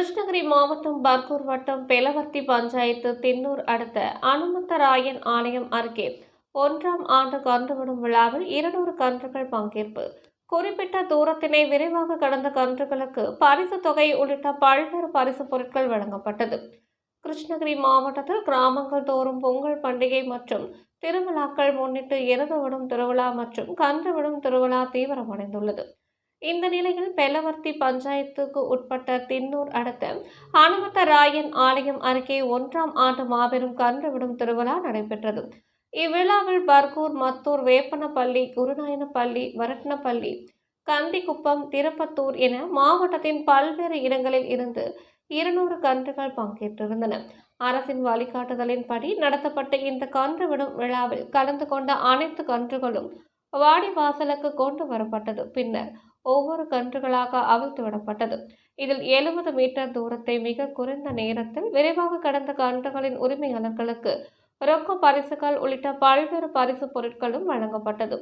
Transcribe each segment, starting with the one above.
கிருஷ்ணகிரி மாவட்டம் பர்கூர் வட்டம் பெலவர்த்தி பஞ்சாயத்து தின்னூர் அடுத்த அனுமந்தராயன் ஆலயம் அருகே ஒன்றாம் ஆண்டு கன்றுவிடும் விழாவில் இருநூறு கன்றுகள் பங்கேற்பு. குறிப்பிட்ட தூரத்தினை விரைவாக கடந்த கன்றுகளுக்கு பரிசு தொகை உள்ளிட்ட பல்வேறு பரிசு பொருட்கள் வழங்கப்பட்டது. கிருஷ்ணகிரி மாவட்டத்தில் கிராமங்கள் தோறும் பொங்கல் பண்டிகை மற்றும் திருவிழாக்கள் முன்னிட்டு இறந்து விடும் திருவிழா மற்றும் கன்று விடும் திருவிழா தீவிரமடைந்துள்ளது. இந்த நிலையில் பெலவர்த்தி பஞ்சாயத்துக்கு உட்பட்ட தின்னூர் அடுத்த அனுமந்தராயன் ஆலயம் அருகே ஒன்றாம் ஆண்டு மாபெரும் கன்று விடும் திருவிழா நடைபெற்றது. இவ்விழாவில் பர்கூர் மத்தூர் வேப்பனப்பள்ளி குருநாயனப்பள்ளி வரட்னப்பள்ளி கந்திக்குப்பம் திருப்பத்தூர் என மாவட்டத்தின் பல்வேறு இடங்களில் இருந்து இருநூறு கன்றுகள் பங்கேற்றிருந்தன. அரசின் வழிகாட்டுதலின்படி நடத்தப்பட்ட இந்த கன்று விடும் விழாவில் கலந்து கொண்ட அனைத்து கன்றுகளும் வாடிவாசலுக்கு கொண்டு வரப்பட்டது. பின்னர் ஒவ்வொரு கன்றுகளாக அவிழ்த்து விடப்பட்டது. இதில் எழுபது மீட்டர் தூரத்தை மிக குறைந்த நேரத்தில் விரைவாக கடந்த கன்றுகளின் உரிமையாளர்களுக்கு ரொக்க பரிசுகள் உள்ளிட்ட பல்வேறு பரிசு பொருட்களும் வழங்கப்பட்டது.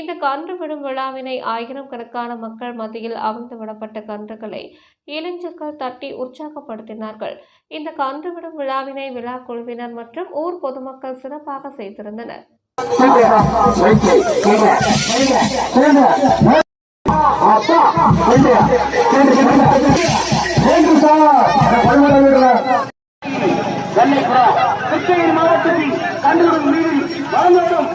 இந்த கன்று விடும் விழாவினை ஆயிரம் கணக்கான மக்கள் மத்தியில் அவிழ்த்து விடப்பட்ட கன்றுகளை இளைஞர்கள் தட்டி உற்சாகப்படுத்தினார்கள். இந்த கன்று விடும் விழாவினை விழா குழுவினர் மற்றும் ஊர் பொதுமக்கள் சிறப்பாக செய்திருந்தனர். அப்பா கிருஷ்ணகிரி மாவட்டத்தில் கண்டுபிடிக்கும் மீது வளர்ந்தோடும்